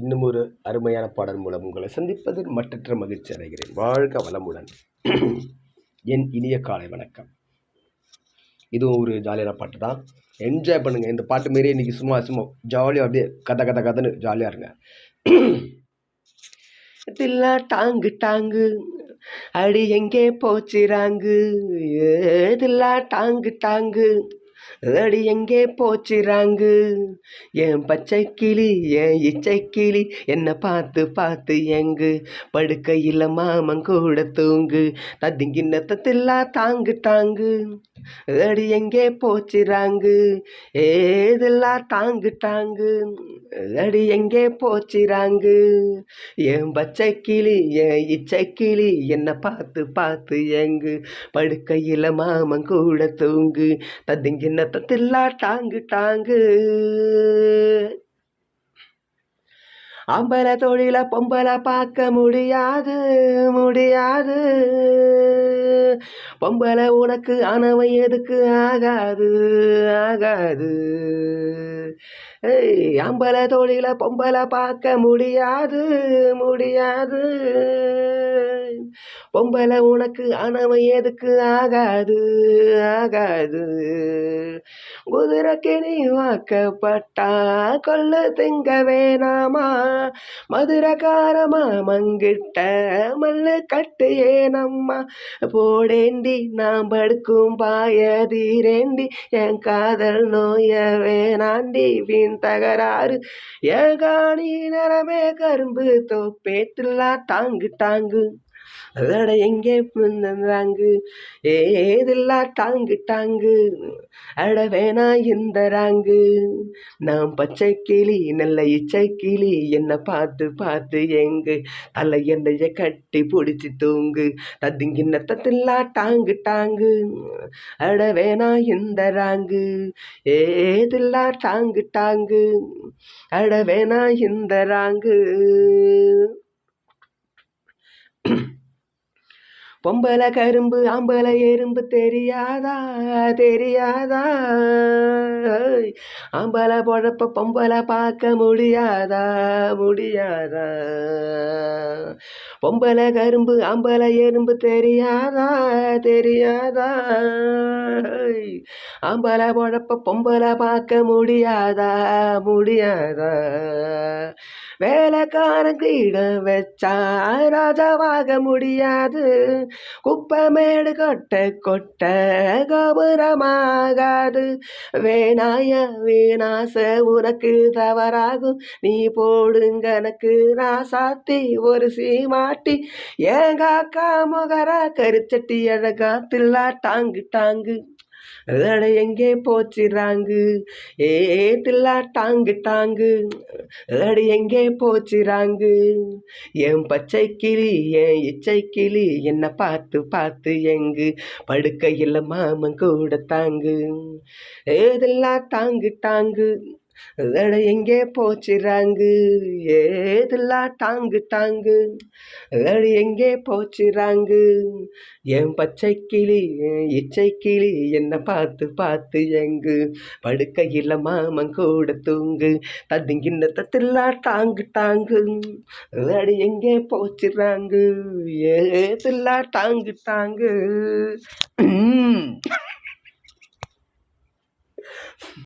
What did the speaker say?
இன்னும் ஒரு அருமையான பாடல் மூலம் உங்களை சந்திப்பதில் மற்றற்ற மகிழ்ச்சி அடைகிறேன். வாழ்க வளமுடன். என் இனிய காலை வணக்கம். இதுவும் ஒரு ஜாலியான பாட்டு தான். என்ஜாய் பண்ணுங்கள் இந்த பாட்டு மாரி இன்றைக்கி சும்மா சும்மா ஜாலியாக அப்படியே கதை கதை கதைன்னு ஜாலியாக இருங்க. தில்லா டாங்கு டாங்கு அடி எங்கே போச்சுறாங்கு தில்லா டாங்கு டாங்கு. அடி எங்கே போச்சுறாங்கு என் பச்சை கிளி என் இச்சை கிளி என்னை பார்த்து பார்த்து எங்கு? படுக்கையில் மாமன் கூட தூங்கு தத்திங்கின்ன தத்தில்லா தாங்கு தாங்கு. அடி எங்கே போச்சுறாங்கு ஏதெல்லாம் தாங்கு தாங்கு. அடி எங்கே போச்சிராங்கு என் பச்சை கிளி என் இச்சை கிளி என்னை பார்த்து பார்த்து எங்கு படுக்கையில் மாமன் கூட தூங்கு. தத்திங்கின்ன தத்தில்லா டாங்கு டாங்கு. அம்பல தொழில பொம்பளை பார்க்க முடியாது முடியாது. பொம்பளை உனக்கு ஆனவை எதுக்கு? ஆகாது ஆகாது. ஏய் ஆம்பளை தொழில பொம்பளை பார்க்க முடியாது முடியாது. பொம்பளை உனக்கு ஆனவை எதுக்கு? ஆகாது ஆகாது. குதிரைக்கு நீ வாக்கப்பட்டா கொல்ல திங்க வேணாமா? மதுரகாரமா மங்கிட்ட மல்ல கட்டு ஏனம்மா? போடேண்டி நான் படுக்கும் பாயதீரேண்டி என் காதல் நோய வேணாண்டி. வீண் தகராறு ஏகாணி காணி நிறமே கரும்பு தோப்பேட்டுலா தாங்கு தாங்கு அதட எங்கே ராங்கு? ஏதில்லா டாங்கு டாங்கு? அட வேணா இந்த ராங்கு. நான் பச்சை கிளி நல்ல இச்சை கிளி. என்னை பார்த்து பார்த்து எங்கு? தலை என்னைய கட்டி பிடிச்சி தூங்கு. தத்திங்கின்ன தத்தில்லா டாங்கு டாங்கு. அட வேணா இந்த ராங்கு. ஏதில்லா டாங்கு டாங்கு. அட வேணா இந்த ராங்கு. பொம்பளை கரும்பு ஆம்பளை எறும்பு தெரியாதா? தெரியாதா? ஆம்பளை பொழப்ப பொம்பளை பார்க்க முடியாதா? முடியாதா? பொம்பளை கரும்பு ஆம்பளை எறும்பு தெரியாதா? தெரியாதா? ஆம்பளை பொழப்ப பொம்பளை பார்க்க முடியாதா? முடியாதா? வேலைக்காரன் கிரீடம் வச்சா ராஜாவாக முடியாது. குப்பமேடு கொட்ட கொட்ட கோபுரமாகாது. வேணாய வீணாச உனக்கு தவறாகும். நீ போடுங்க எனக்கு ராசாத்தி ஒரு சீமாட்டி. ஏங்காக்கா முகரா கருச்சட்டி அழகா தில்லா டாங்கு டாங்கு. அட எங்கே போச்சுறாங்கு ஏ தில்லா டாங்கு டாங்கு. அட எங்கே போச்சுறாங்கு என் பச்சை கிளி என் இச்சை கிளி என்னை பார்த்து பார்த்து எங்கு? படுக்கையில் மாமன் கூட தாங்கு. ஏதெல்லாம் தாங்கு டாங்கு. தட எங்கே போச்சுறாங்கு? ஏதெல்லாம் டாங்கு டாங்கு. தட எங்கே போச்சுறாங்கு? என் பச்சை கிளி இச்சை கிளி என்னை பார்த்து பார்த்து எங்கு? படுக்கையில் மாமன் கூட தூங்கு. தத்திங்கின்ன தத்தில்லா டாங்கு டாங்கு. தட எங்கே போச்சுறாங்கு? ஏதெல்லாம் டாங்கு டாங்கு.